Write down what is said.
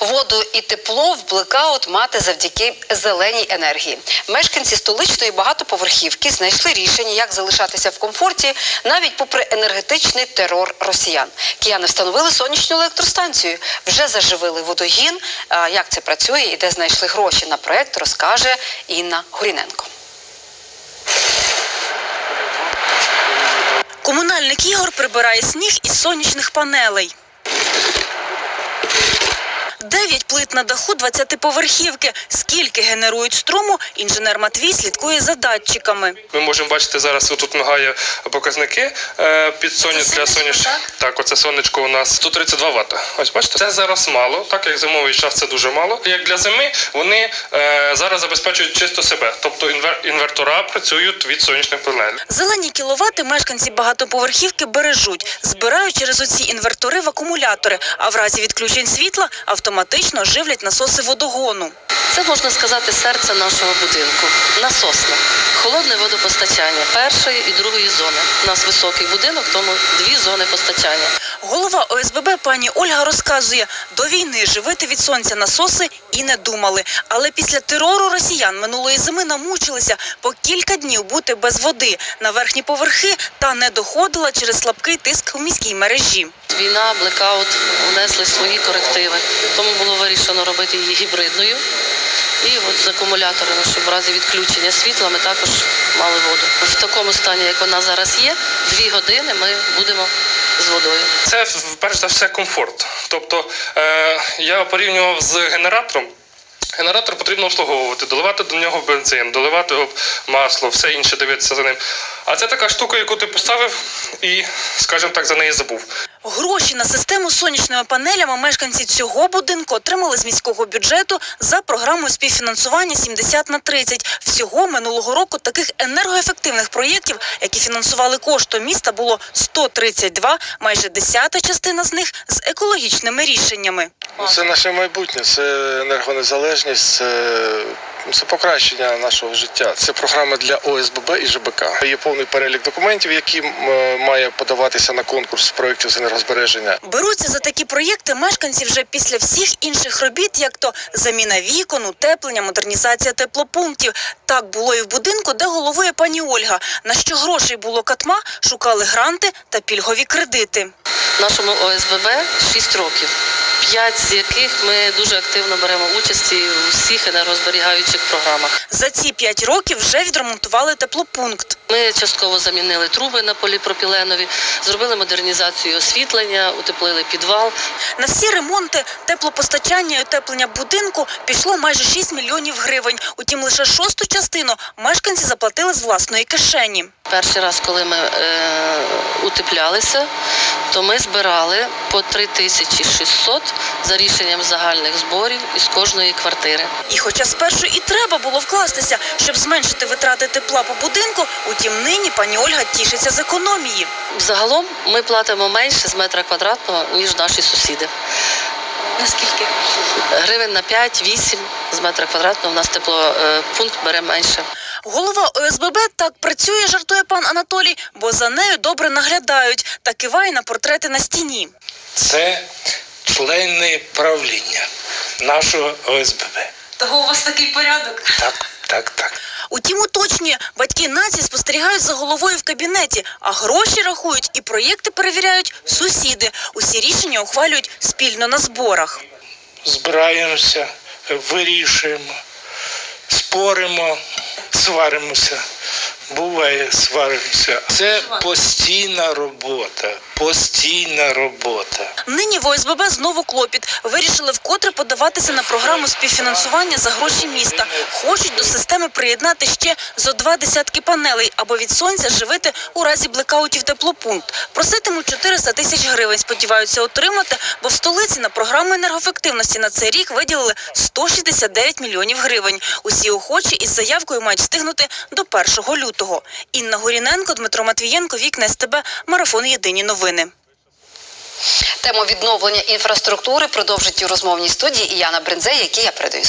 Воду і тепло в блекаут мати завдяки зеленій енергії. Мешканці столичної багатоповерхівки знайшли рішення, як залишатися в комфорті навіть попри енергетичний терор росіян. Кияни встановили сонячну електростанцію, вже заживили водогін. Як це працює і де знайшли гроші на проект, розкаже Інна Горіненко. Комунальник Ігор прибирає сніг із сонячних панелей. Дев'ять плит на даху 20-поверхівки. Скільки генерують струму, інженер Матвій слідкує за датчиками. Ми можемо бачити зараз. Тут мигає показники е, під соня для соняш. так? Оце сонечко у нас 132 Вт. Ось бачите, це зараз мало, так як зимовий час це дуже мало. Як для зими вони е, зараз забезпечують чисто себе, тобто інвер- інвертора працюють від сонячних панелей. Зелені кіловати мешканці багатоповерхівки бережуть, збирають через оці інвертори в акумулятори, а в разі відключень світла автоматично живлять насоси водогону. Це можна сказати серце нашого будинку. Насосне, холодне водопостачання першої і другої зони. У нас високий будинок, тому дві зони постачання. Голова ОСББ пані Ольга розказує, до війни живити від сонця насоси і не думали. Але після терору росіян минулої зими намучилися по кілька днів бути без води на верхні поверхи та не доходила через слабкий тиск у міській мережі. Війна, блекаут внесли свої корективи, тому було вирішено робити її гібридною. І от з акумуляторами, щоб в разі відключення світла ми також мали воду. В такому стані, як вона зараз є, дві години ми будемо з водою. Це перш за все комфорт. Тобто е, я порівнював з генератором. Генератор потрібно обслуговувати, доливати до нього бензин, доливати масло, все інше дивитися за ним. А це така штука, яку ти поставив і, скажімо так, за неї забув. Гроші на систему з сонячними панелями мешканці цього будинку отримали з міського бюджету за програмою співфінансування 70 на 30. Всього минулого року таких енергоефективних проєктів, які фінансували коштом міста, було 132, майже десята частина з них з екологічними рішеннями. Це наше майбутнє, це енергонезалежність, це, це покращення нашого життя. Це програма для ОСББ і ЖБК. Є повний перелік документів, які має подаватися на конкурс проєктів з енергозбереження. Беруться за такі проєкти мешканці вже після всіх інших робіт, як то заміна вікон, утеплення, модернізація теплопунктів. Так було і в будинку, де головує пані Ольга. На що грошей було катма, шукали гранти та пільгові кредити. Нашому ОСББ 6 років, 5 з яких ми дуже активно беремо участь у всіх енергозберігаючих програмах. За ці п'ять років вже відремонтували теплопункт. Ми частково замінили труби на поліпропіленові, зробили модернізацію освітлення, утеплили підвал. На всі ремонти, теплопостачання і утеплення будинку пішло майже 6 мільйонів гривень. Утім, лише шосту частину мешканці заплатили з власної кишені. Перший раз, коли ми е, утеплялися, то ми збирали по 3600 за рішенням загальних зборів із кожної квартири. І хоча спершу і треба було вкластися, щоб зменшити витрати тепла по будинку, утім нині пані Ольга тішиться з економії. Загалом ми платимо менше з метра квадратного, ніж наші сусіди. Наскільки? Гривень на 5-8 з метра квадратного у нас теплопункт бере менше. Голова ОСББ так працює, жартує пан Анатолій, бо за нею добре наглядають та киває на портрети на стіні. це члени правління нашого ОСББ. Того у вас такий порядок. Так, так, так. Утім, уточнює, батьки нації спостерігають за головою в кабінеті, а гроші рахують і проєкти перевіряють сусіди. Усі рішення ухвалюють спільно на зборах. Збираємося, вирішуємо, споримо, сваримося. Буває, сваримося. Це постійна робота. Постійна робота. Нині в ОСББ знову клопіт. Вирішили вкотре подаватися на програму співфінансування за гроші міста. Хочуть до системи приєднати ще зо два десятки панелей, або від сонця живити у разі блекаутів теплопункт. Проситимуть 400 тисяч гривень. Сподіваються отримати, бо в столиці на програму енергоефективності на цей рік виділили 169 мільйонів гривень. Усі охочі із заявкою мають встигнути до 1 лютого. Інна Горіненко, Дмитро Матвієнко, Вікна СТБ, Марафон Єдині новини. Тему відновлення інфраструктури продовжить у розмовній студії і Яна Бринзей, якій я передаю